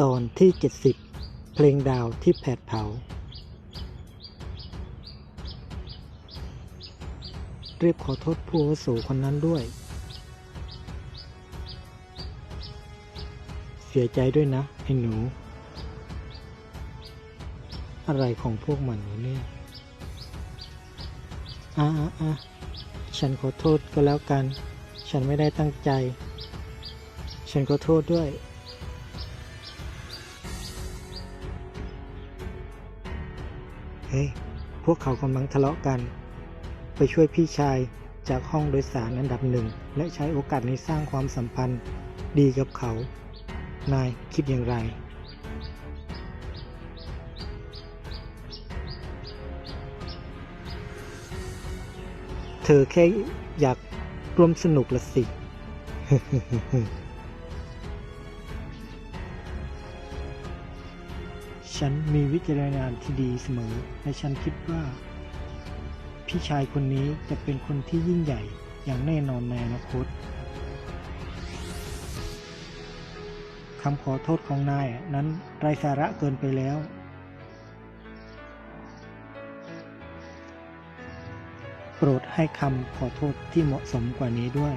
ตอนที่ 70 เพลงดาวที่แผดเผา เรียบขอโทษผู้วุโสคนนั้นด้วย เสียใจด้วยนะ ไอ้หนู อะไรของพวกมันเนี่ยอะอะอะฉันขอโทษก็แล้วกัน ฉันไม่ได้ตั้งใจ ฉันขอโทษด้วย เฮ้ย พวกเขากำลังทะเลาะกัน ไปช่วยพี่ชายจากห้องโดยสารอันดับหนึ่ง และใช้โอกาสนี้สร้างความสัมพันธ์ดีกับเขา นายคิดอย่างไร เธอแค่อยากร่วมสนุกละสิ ฉันมีวิจารณญาณที่ดีเสมอ และฉันคิดว่า พี่ชายคนนี้จะเป็นคนที่ยิ่งใหญ่อย่างแน่นอนในอนาคตคำขอโทษของนายนั้นไร้สาระเกินไปแล้ว โปรดให้คำขอโทษที่เหมาะสมกว่านี้ด้วย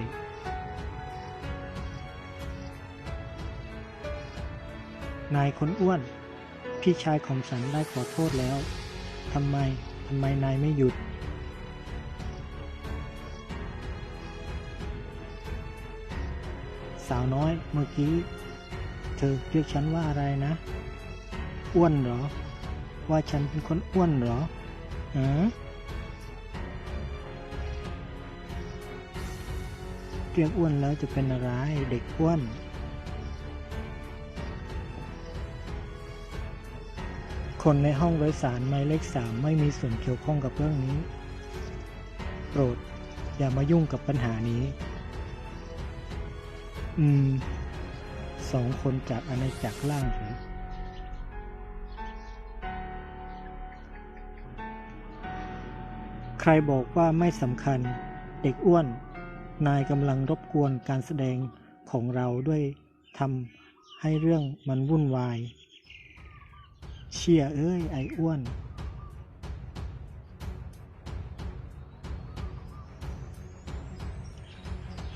นายคนอ้วน พี่ชายของฉันได้ขอโทษแล้ว ทำไม ทำไมนายไม่หยุด สาวน้อยเมื่อกี้ เธอเรียกฉันว่าอะไรนะ อ้วนเหรอ ว่าฉันเป็นคนอ้วนเหรอฮะเรียกอ้วนแล้วจะเป็นอะไร เด็กอ้วน คนในห้องโดยสารหมายเลขสามไม่มีส่วนเกี่ยวข้องกับเรื่องนี้ โปรดอย่ามายุ่งกับปัญหานี้ อืม สองคนจากอาณาจักรล่างหรอใครบอกว่าไม่สำคัญ เด็กอ้วน นายกำลังรบกวนการแสดงของเราด้วยทำให้เรื่องมันวุ่นวาย เชี่ยเอ้ย ไอ้อ้วน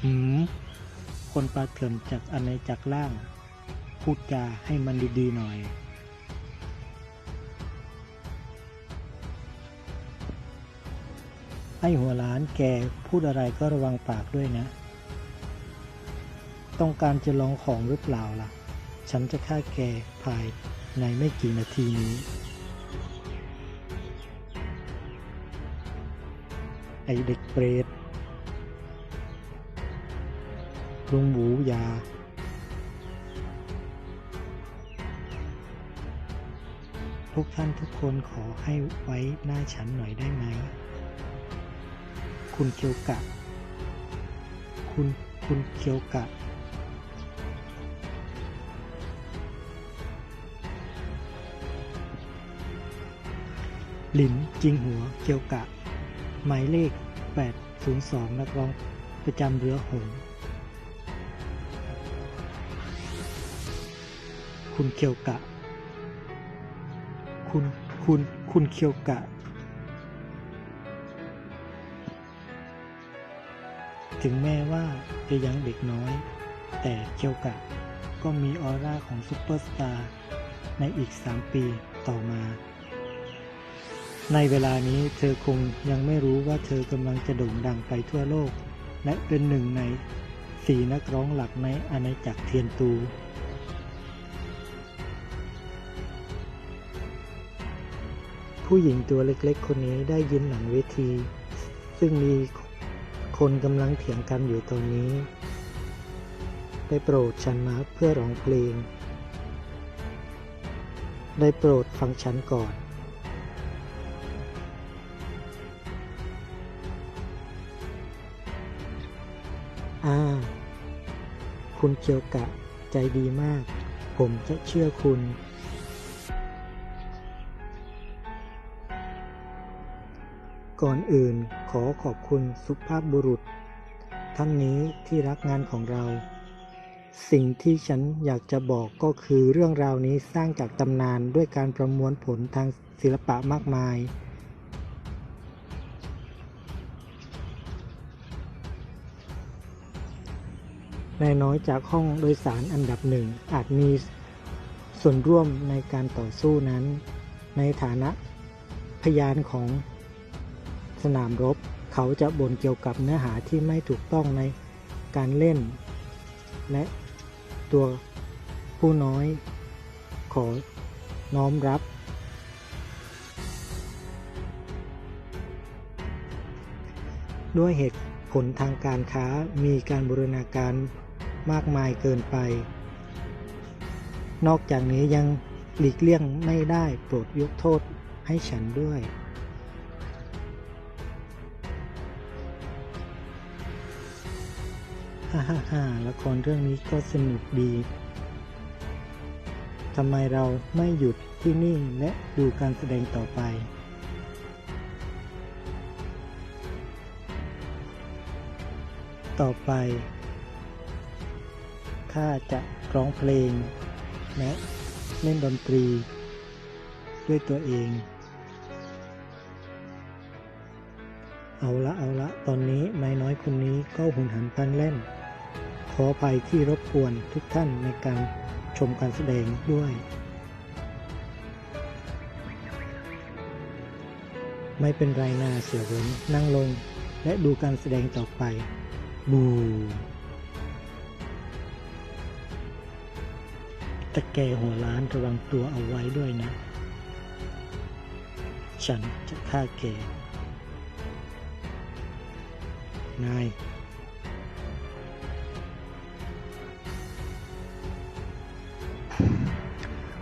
หืม คนปลาเถื่อนจากอันในจากล่าง พูดจาให้มันดีๆหน่อย ไอ้หัวล้านแกพูดอะไรก็ระวังปากด้วยนะ ต้องการจะลองของหรือเปล่าล่ะ ฉันจะฆ่าแกภาย ในไม่กี่นาทีนี้ ไอเด็กเปรตลุงหมูยาพวกท่านทุกคนขอให้ไว้หน้าฉันหน่อยได้ไหม คุณเคียวกะ คุณคุณเคียวกะ หลินจิงหัวเคียวกะ หมายเลข 802 นักร้องประจำเรือหง คุณเคียวกะ คุณ คุณ คุณเคียวกะ ถึงแม้ว่าจะยังเด็กน้อย แต่เคียวกะก็มีออร่าของซูเปอร์สตาร์ในอีก 3 ปีต่อมา ในเวลานี้เธอคงยังไม่รู้ว่าเธอกำลังจะโด่งดังไปทั่วโลก และเป็นหนึ่งในสี่นักร้องหลักในอาณาจักรเทียนตู ผู้หญิงตัวเล็กๆ คนนี้ได้ยินหลังเวที ซึ่งมีคนกำลังเถียงกันอยู่ตอนนี้ ได้โปรดฉันมาเพื่อร้องเพลง ได้โปรดฟังฉันก่อน อ่า คุณเคียวกะใจดีมาก ผมจะเชื่อคุณ ก่อนอื่นขอขอบคุณสุภาพบุรุษ ท่านนี้ที่รักงานของเรา สิ่งที่ฉันอยากจะบอกก็คือเรื่องราวนี้สร้างจากตำนานด้วยการประมวลผลทางศิลปะมากมาย นายน้อยจากห้องโดยสารอันดับหนึ่งอาจมีส่วนร่วมในการต่อสู้นั้น ในฐานะพยานของสนามรบ เขาจะบ่นเกี่ยวกับเนื้อหาที่ไม่ถูกต้องในการเล่น และตัวผู้น้อยขอน้อมรับ ด้วยเหตุผลทางการค้ามีการบูรณาการ มากมายเกินไป นอกจากนี้ยังหลีกเลี่ยงไม่ได้โปรดยกโทษให้ฉันด้วย ฮ่าฮ่าฮ่าละครเรื่องนี้ก็สนุกดี ทำไมเราไม่หยุดที่นี่และดูการแสดงต่อไปต่อไป ข้าจะร้องเพลง และเล่นดนตรี ด้วยตัวเอง เอาละเอาละ ตอนนี้นายน้อยคนนี้ก็หุนหันพลันเล่น ขออภัยที่รบกวนทุกท่านในการชมการแสดงด้วย ไม่เป็นไรนาเสียหนนั่งลงและดูการแสดงต่อไปบูะแกหัวล้านระวังตัวเอาไว้ด้วยนะ ฉันจะฆ่าแก นาย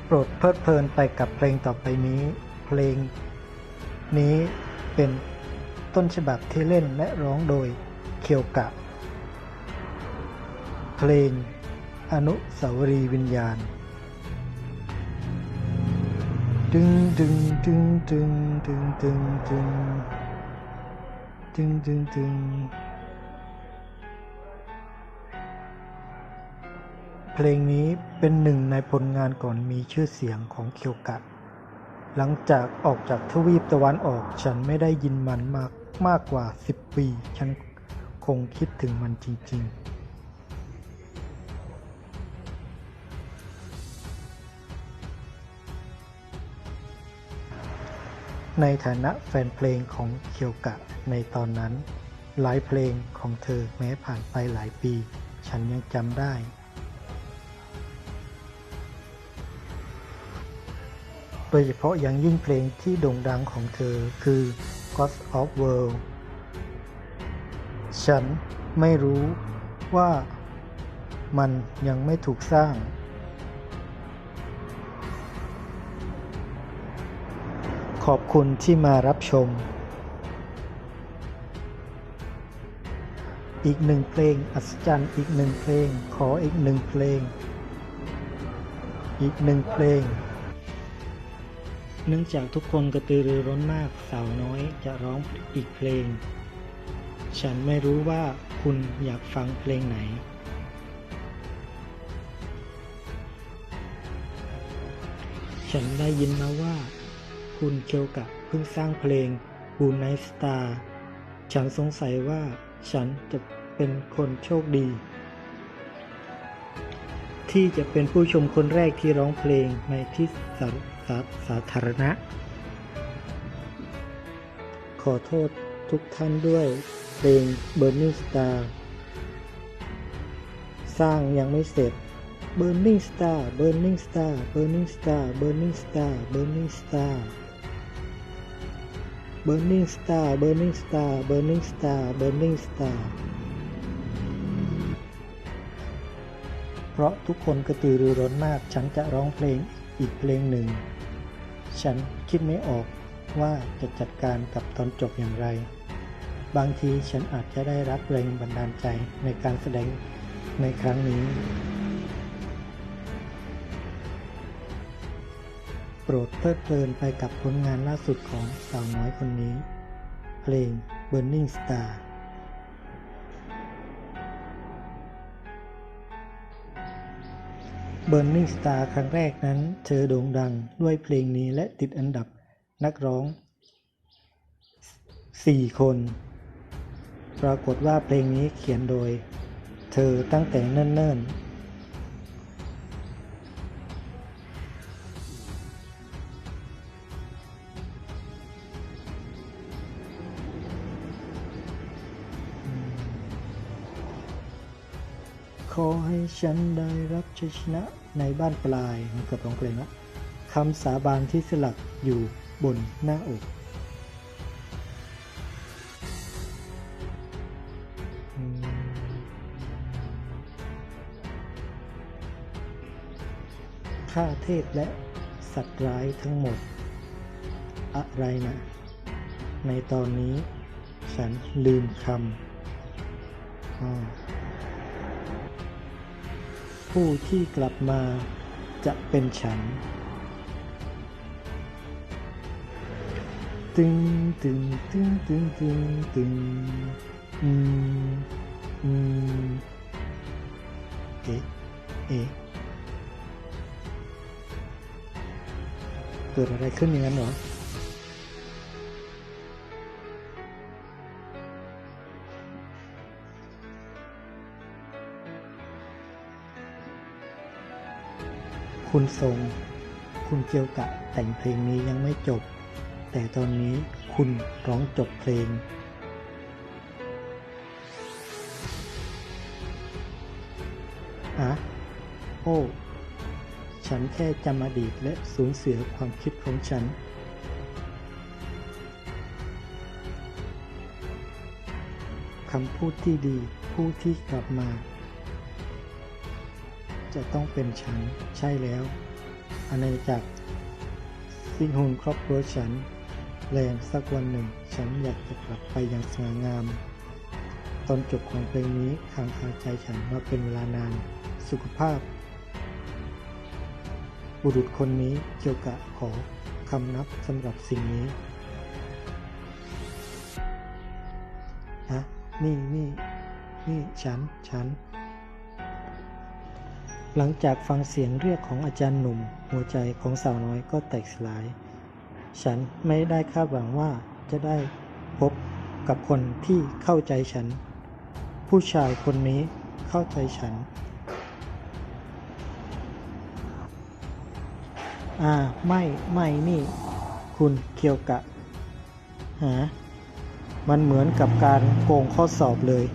โปรดเพลิดเพลินไปกับเพลงต่อไปนี้ เพลงนี้เป็นต้นฉบับที่เล่นและร้องโดยเคียวกะ เพลงอนุสาวรีย์วิญญาณ ดึงดึงดึงดึงดึงดึงดึงดึงดึงดึงเพลงนี้เป็นหนึ่งในผลงานก่อนมีชื่อเสียงของเคียวกะ หลังจากออกจากทวีปตะวันออกฉันไม่ได้ยินมันมากมากกว่า 10 ปี ฉันคงคิดถึงมันจริง ๆ ในฐานะแฟนเพลงของเคียวกะในตอนนั้น หลายเพลงของเธอแม้ผ่านไปหลายปี ฉันยังจำได้ โดยเฉพาะอย่างยิ่งเพลงที่โด่งดังของเธอคือ God of World ฉันไม่รู้ว่ามันยังไม่ถูกสร้าง ขอบคุณที่มารับชม อีกหนึ่งเพลง อัศจรรย์อีกหนึ่งเพลง ขออีกหนึ่งเพลง อีกหนึ่งเพลง เนื่องจากทุกคนกระตือรือร้นมากสาวน้อยจะร้องอีกเพลง ฉันไม่รู้ว่าคุณอยากฟังเพลงไหนฉันได้ยินมาว่า คุณเคียวกะเพิ่งสร้างเพลง b ู n ไนสตาร์ฉันสงสัยว่าฉันจะเป็นคนโชคดี ที่จะเป็นผู้ชมคนแรกที่ร้องเพลงในที่สาสาสาธารณะ ขอโทษทุกท่านด้วยเพลง Burning Star สร้างยังไม่เสร็จ Burning Star Burning Star Burning Star Burning Star Burning Star Burning Star Burning Star Burning Star Burning Star เพราะทุกคนกระตือรือร้นมาก ฉันจะร้องเพลงอีกเพลงหนึ่ง ฉันคิดไม่ออกว่าจะจัดการกับตอนจบอย่างไร บางทีฉันอาจจะได้รับแรงบันดาลใจในการแสดงในครั้งนี้ โปรดเพลิดเพลินไปกับผลงานล่าสุดของสาวน้อยคนนี้ เพลง Burning Star Burning Star ครั้งแรกนั้น เธอโด่งดังด้วยเพลงนี้และติดอันดับนักร้อง 4 คน ปรากฏว่าเพลงนี้เขียนโดย เธอตั้งแต่เนิ่นๆ ขอให้ฉันได้รับชัยชนะในบ้านปลายมันเกือบร้องเพลงแล้วคำสาบานที่สลักอยู่บนหน้าอกข้าเทพและสัตว์ร้ายทั้งหมด อะไรนะ ในตอนนี้ฉันลืมคำอ้อ ผู้ที่กลับมาจะเป็นฉัน ตึงตึงตึงตึงตึงตึงอืมอืมเอ๊ะเอ๊ะเกิดอะไรขึ้นอย่างนั้นเหรอ คุณทรง คุณเกียวกะแต่งเพลงนี้ยังไม่จบ แต่ตอนนี้คุณร้องจบเพลง อะโอ้ ฉันแค่จำอดีตและสูญเสียความคิดของฉัน คำพูดที่ดีผู้ที่กลับมา จะต้องเป็นฉันใช่แล้ว อาณาจักรสิ้นหุนครอบครัวฉันแรงสักวันหนึ่ง ฉันอยากจะกลับไปอย่างสง่างาม ตอนจบของเพลงนี้ค้างคาใจฉันมาเป็นเวลานาน สุขภาพ บุรุษคนนี้เกี่ยวกะขอคำนับสำหรับสิ่งนี้นะนี่นี่นี่ฉัน ฉัน หลังจากฟังเสียงเรียกของอาจารย์หนุ่ม หัวใจของสาวน้อยก็แตกสลาย ฉันไม่ได้คาดหวังว่าจะได้พบกับคนที่เข้าใจฉัน ผู้ชายคนนี้เข้าใจฉัน อ่า ไม่ ไม่นี่ คุณเคียวกะ หา มันเหมือนกับการโกงข้อสอบเลย